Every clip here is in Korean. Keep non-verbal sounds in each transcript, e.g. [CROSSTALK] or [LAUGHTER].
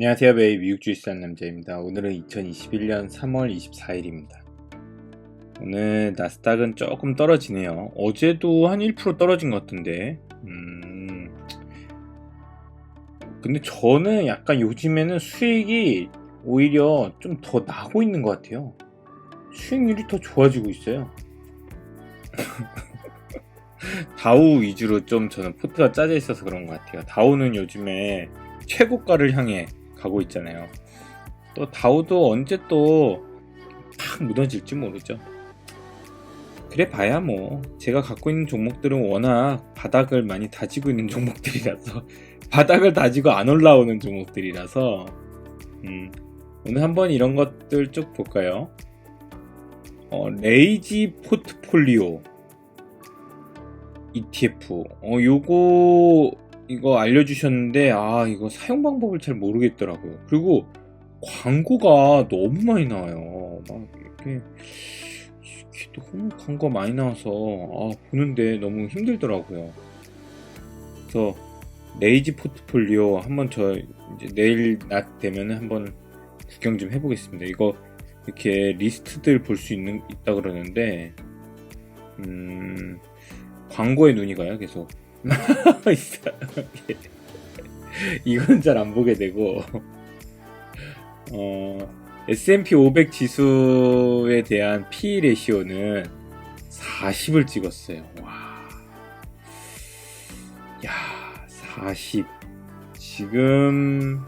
안녕하세요. 매일 미국 주식 사는 남자입니다. 오늘은 2021년 3월 24일입니다. 오늘 나스닥은 조금 떨어지네요. 어제도 한 1% 떨어진 것 같은데, 음, 근데 저는 약간 요즘에는 수익이 오히려 좀 더 나고 있는 것 같아요. 수익률이 더 좋아지고 있어요. [LAUGHS] 다우 위주로 좀 저는 포트가 짜져 있어서 그런 것 같아요. 다우는 요즘에 최고가를 향해 가고 있잖아요. 또 다우도 언제 또 팍 무너질지 모르죠. 그래 봐야 뭐 제가 갖고 있는 종목들은 워낙 바닥을 많이 다지고 있는 [LAUGHS] 종목들이라서 바닥을 다지고 안 올라오는 종목들이라서 음, 오늘 한번 이런 것들 쭉 볼까요? 어, 레이지 포트폴리오 ETF 어 요거 이거 알려주셨는데 아 이거 사용 방법을 잘 모르겠더라고요. 그리고 광고가 너무 많이 나와요. 막 이렇게 너무 광고 많이 나와서 아 보는데 너무 힘들더라고요. 그래서 레이지 포트폴리오 한번 저 이제 내일 낮 되면 한번 구경 좀 해보겠습니다. 이거 이렇게 리스트들 볼 수 있는 있다 그러는데 음 광고에 눈이 가요 계속 [LAUGHS] 있어요. 이건 잘 안 보게 되고 어, S&P 500 지수에 대한 P 레시오는 40을 찍었어요. 와. 야, 40. 지금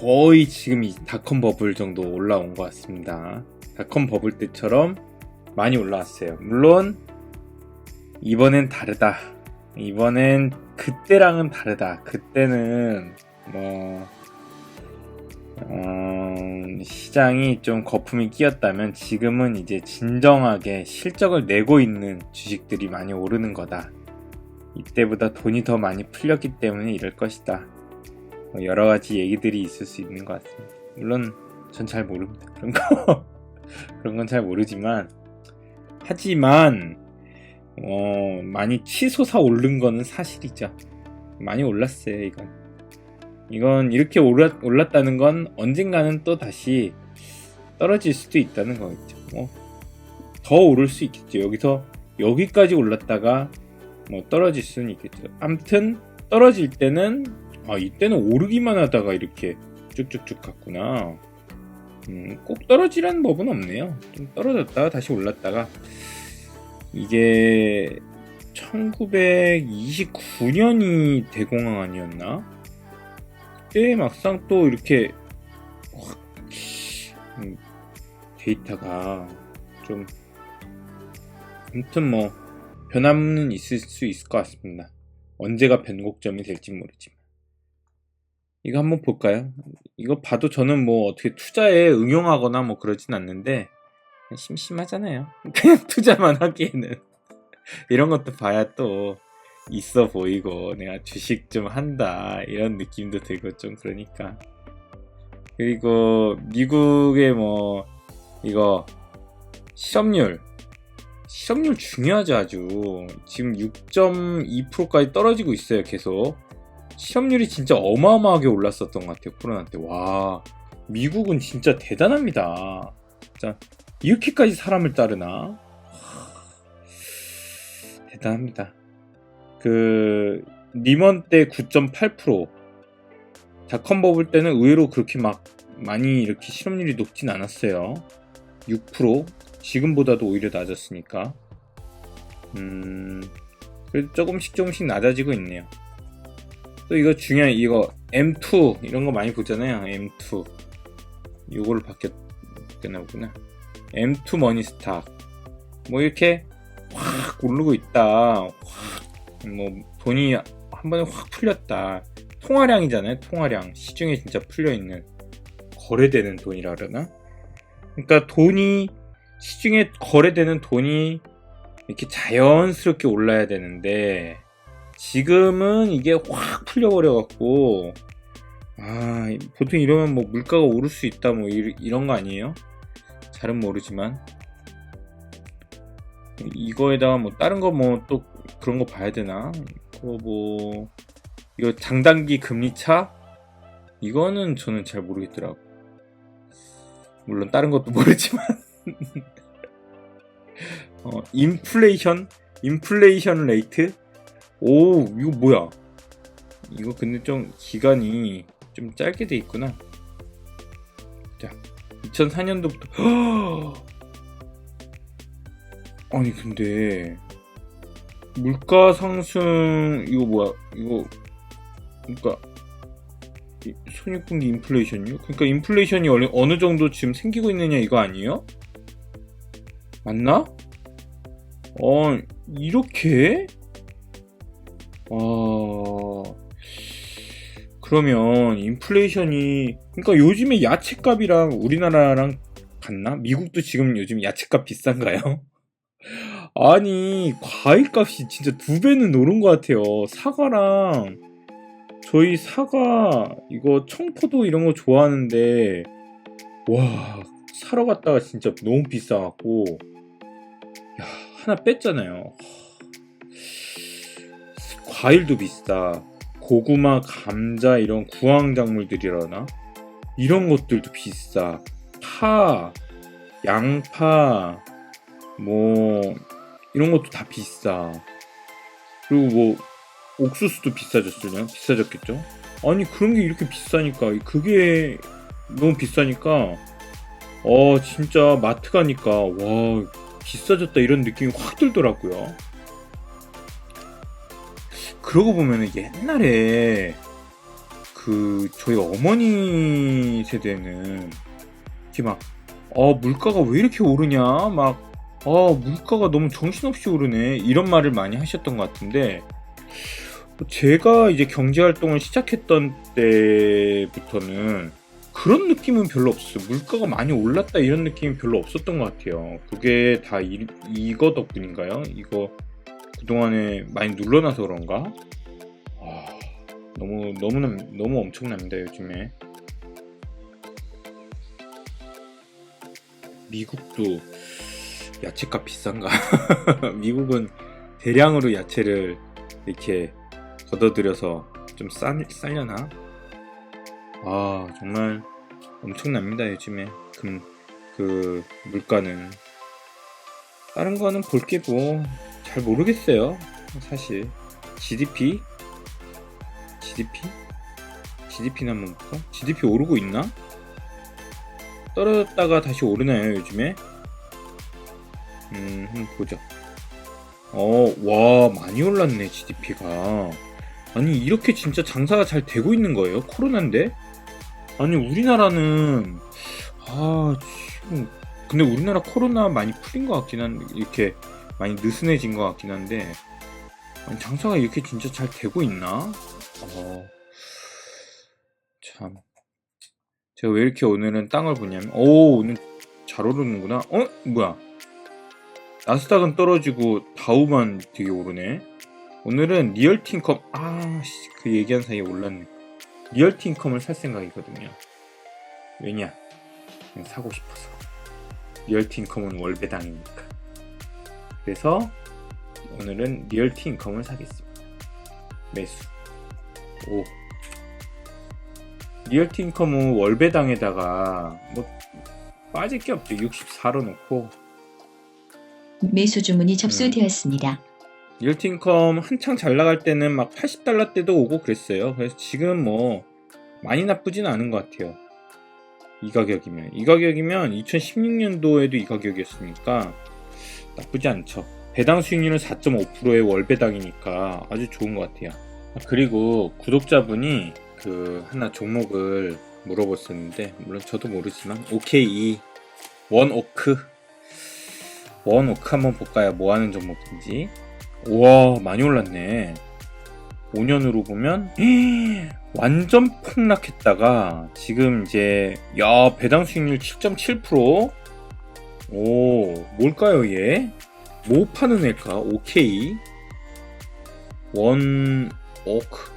거의 지금 이 닷컴 버블 정도 올라온 것 같습니다. 닷컴 버블 때처럼 많이 올라왔어요. 물론 이번엔 다르다. 이번엔 그때랑은 다르다. 그때는 뭐 어, 시장이 좀 거품이 끼었다면 지금은 이제 진정하게 실적을 내고 있는 주식들이 많이 오르는 거다. 이때보다 돈이 더 많이 풀렸기 때문에 이럴 것이다. 뭐 여러 가지 얘기들이 있을 수 있는 것 같습니다. 물론 전 잘 모릅니다. 그런 거 [LAUGHS] 그런 건 잘 모르지만 하지만 어, 많이 치솟아 오른 거는 사실이죠. 많이 올랐어요, 이건. 이건 이렇게 올랐, 올랐다는 건 언젠가는 또 다시 떨어질 수도 있다는 거겠죠. 뭐, 더 오를 수 있겠죠. 여기서 여기까지 올랐다가 뭐 떨어질 수는 있겠죠. 암튼 떨어질 때는 아, 이때는 오르기만 하다가 이렇게 쭉쭉쭉 갔구나. 음, 꼭 떨어지라는 법은 없네요. 좀 떨어졌다가 다시 올랐다가 이게 1929년이 대공황 아니었나? 그때 막상 또 이렇게 확 음, 데이터가 좀 아무튼 뭐 변함은 있을 수 있을 것 같습니다. 언제가 변곡점이 될지 모르지만 이거 한번 볼까요? 이거 봐도 저는 뭐 어떻게 투자에 응용하거나 뭐 그러진 않는데 심심하잖아요. [LAUGHS] 그냥 투자만 하기에는. [LAUGHS] 이런 것도 봐야 또 있어 보이고 내가 주식 좀 한다 이런 느낌도 들고 좀 그러니까. 그리고 미국의 뭐 이거 실업률. 실업률 중요하죠 아주. 지금 6.2%까지 떨어지고 있어요 계속. 실업률이 진짜 어마어마하게 올랐었던 것 같아요 코로나 때 와 미국은 진짜 대단합니다. 진짜 이렇게까지 사람을 따르나? 대단합니다. 그 리먼 때9.8% 닷컴 버블 때는 의외로 그렇게 막 많이 이렇게 실업률이 높진 않았어요. 6% 지금보다도 오히려 낮았으니까 음 그래도 조금씩 조금씩 낮아지고 있네요. 또 이거 중요한 이거 M2 이런 거 많이 보잖아요. M2 이걸로 바뀌었나 보구나. M2 머니스탁 뭐 이렇게 확 오르고 있다. 확 뭐 돈이 한 번에 확 풀렸다. 통화량이잖아요 통화량. 시중에 진짜 풀려 있는 거래되는 돈이라 그러나? 그러니까 돈이 시중에 거래되는 돈이 이렇게 자연스럽게 올라야 되는데 지금은 이게 확 풀려버려 갖고 아 보통 이러면 뭐 물가가 오를 수 있다 뭐 이, 이런 거 아니에요? 잘은 모르지만 이거에다가 뭐 다른 거 뭐 또 그런 거 봐야 되나? 그거 뭐 이거 장단기 금리 차? 이거는 저는 잘 모르겠더라고. 물론 다른 것도 [LAUGHS] 모르지만. 어, 인플레이션? 인플레이션 레이트? 오, 이거 뭐야? 이거 근데 좀 기간이 좀 짧게 돼 있구나. 자, 2004년도부터. [GASPS] 아니, 근데, 물가 상승, 이거 뭐야? 이거, 그러니까, 이 손익분기 인플레이션이요? 그러니까 인플레이션이 어느, 어느 정도 지금 생기고 있느냐 이거 아니에요? 맞나? 어, 이렇게? 아, 그러면 인플레이션이, 그러니까 요즘에 야채값이랑 우리나라랑 같나? 미국도 지금 요즘 야채값 비싼가요? [LAUGHS] 아니, 과일값이 진짜 두 배는 오른 것 같아요. 사과랑, 저희 사과, 이거 청포도 이런 거 좋아하는데, 와, 사러 갔다가 진짜 너무 비싸갖고, 야, 하나 뺐잖아요. 과일도 비싸. 고구마, 감자, 이런 구황작물들이라나? 이런 것들도 비싸. 파, 양파, 뭐, 이런 것도 다 비싸. 그리고 뭐, 옥수수도 비싸졌으냐? 비싸졌겠죠? 아니, 그런 게 이렇게 비싸니까, 그게 너무 비싸니까, 어, 진짜 마트 가니까, 와, 비싸졌다 이런 느낌이 확 들더라고요. 그러고 보면은 옛날에 그 저희 어머니 세대는 이렇게 막, 어, 물가가 왜 이렇게 오르냐? 막, 어, 물가가 너무 정신없이 오르네. 이런 말을 많이 하셨던 것 같은데, 제가 이제 경제 활동을 시작했던 때부터는 그런 느낌은 별로 없었어요. 물가가 많이 올랐다 이런 느낌이 별로 없었던 것 같아요. 그게 다 이, 이거 덕분인가요? 이거 그동안에 많이 눌러놔서 그런가? 아, 너무, 너무, 너무 엄청납니다, 요즘에. 미국도 야채값 비싼가? [LAUGHS] 미국은 대량으로 야채를 이렇게 걷어들여서 좀 싸, 싸려나? 아, 정말 엄청납니다, 요즘에. 금, 그, 물가는. 다른 거는 볼게 뭐, 잘 모르겠어요. 사실. GDP? GDP? GDP나 한번 볼까? GDP 오르고 있나? 떨어졌다가 다시 오르나요, 요즘에? 음, 한번 보자. 어, 와, 많이 올랐네, GDP가. 아니, 이렇게 진짜 장사가 잘 되고 있는 거예요? 코로나인데? 아니, 우리나라는, 아, 지금, 근데 우리나라 코로나 많이 풀린 것 같긴 한데, 이렇게 많이 느슨해진 것 같긴 한데, 아니, 장사가 이렇게 진짜 잘 되고 있나? 어, 참. 제가 왜 이렇게 오늘은 땅을 보냐면, 오, 오늘 잘 오르는구나. 어? 뭐야? 나스닥은 떨어지고 다우만 되게 오르네. 오늘은 리얼틴컴, 아, 그 얘기한 사이에 올랐네. 리얼틴컴을 살 생각이거든요. 왜냐? 사고 싶어서. 리얼틴컴은 월배당이니까. 그래서 오늘은 리얼틴컴을 사겠습니다. 매수. 오. 리얼틴컴은 월배당에다가 뭐 빠질 게 없죠. 64로 놓고 매수 주문이 접수되었습니다. 리얼틴컴 한창 잘 나갈 때는 막 80달러 때도 오고 그랬어요. 그래서 지금 뭐 많이 나쁘진 않은 것 같아요. 이 가격이면. 이 가격이면 2016년도에도 이 가격이었으니까 나쁘지 않죠. 배당 수익률은 4.5%의 월 배당이니까 아주 좋은 것 같아요. 아, 그리고 구독자분이 그 하나 종목을 물어봤었는데 물론 저도 모르지만 OKE 원오크 원오크 한번 볼까요? 뭐 하는 종목인지 우와 많이 올랐네 5년으로 보면 [GASPS] 완전 폭락했다가 지금 이제 야 배당 수익률 7.7% 오 뭘까요 얘? 뭐 파는 애일까? 오케이 원 오크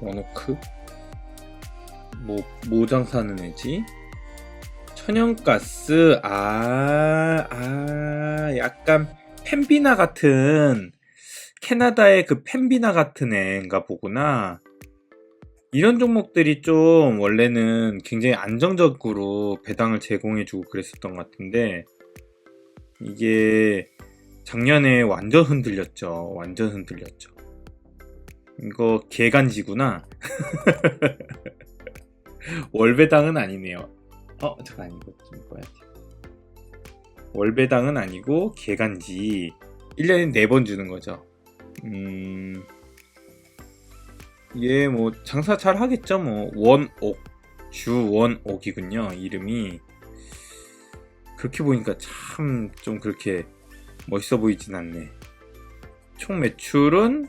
원 오크 뭐, 뭐 장사하는 애지? 천연가스, 아, 아, 약간 펜비나 같은 캐나다의 그 펜비나 같은 애인가 보구나. 이런 종목들이 좀 원래는 굉장히 안정적으로 배당을 제공해주고 그랬었던 것 같은데 이게 작년에 완전 흔들렸죠. 완전 흔들렸죠. 이거 개간지구나. [LAUGHS] 월배당은 아니네요. 어, 잠깐 이거 좀 봐야지. 월배당은 아니고 개간지 1년에 4번 주는 거죠. 음. 얘 뭐 장사 잘 하겠죠 뭐. 원옥. 주 원옥이군요 이름이. 그렇게 보니까 참 좀 그렇게 멋있어 보이진 않네. 총 매출은?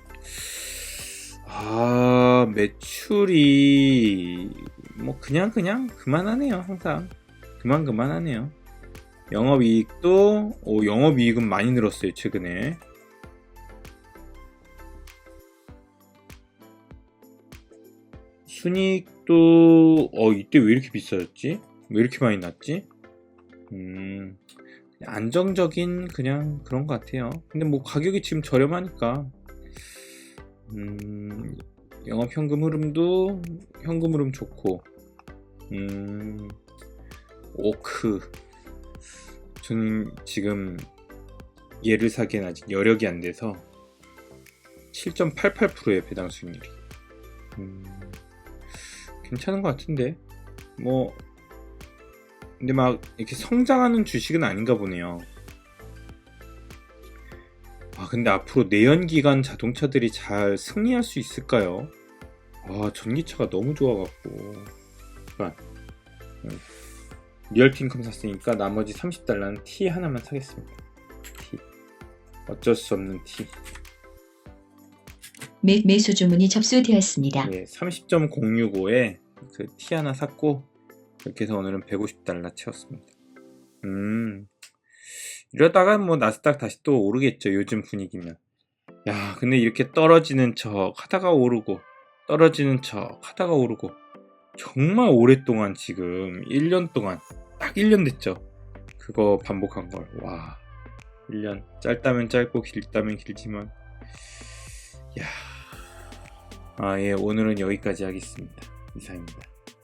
아 매출이 뭐 그냥 그냥 그만하네요 항상. 그만 그만하네요. 영업이익도 오, 영업이익은 많이 늘었어요 최근에 순이익도 어 이때 왜 이렇게 비싸졌지? 왜 이렇게 많이 났지? 음 안정적인 그냥 그런 것 같아요. 근데 뭐 가격이 지금 저렴하니까 음 영업 현금 흐름도 현금 흐름 좋고 음 오크 저는 지금 얘를 사기엔 아직 여력이 안 돼서 7.88%의 배당 수익률이 음, 괜찮은 것 같은데. 뭐 근데 막 이렇게 성장하는 주식은 아닌가 보네요. 아 근데 앞으로 내연기관 자동차들이 잘 승리할 수 있을까요? 아 전기차가 너무 좋아갖고. 잠깐 음, 리얼팅컴 샀으니까 나머지 30달러는 T 하나만 사겠습니다. T 어쩔 수 없는 T 매, 매수 주문이 접수되었습니다. 예, 30.065에 그 T 하나 샀고 이렇게 해서 오늘은 150달러 채웠습니다. 음 이러다가 뭐 나스닥 다시 또 오르겠죠 요즘 분위기면. 야 근데 이렇게 떨어지는 척 하다가 오르고 떨어지는 척 하다가 오르고 정말 오랫동안 지금 1년 동안 딱 1년 됐죠. 그거 반복한 걸. 와 1년 짧다면 짧고 길다면 길지만 야 아, 예, 오늘은 여기까지 하겠습니다. 이상입니다.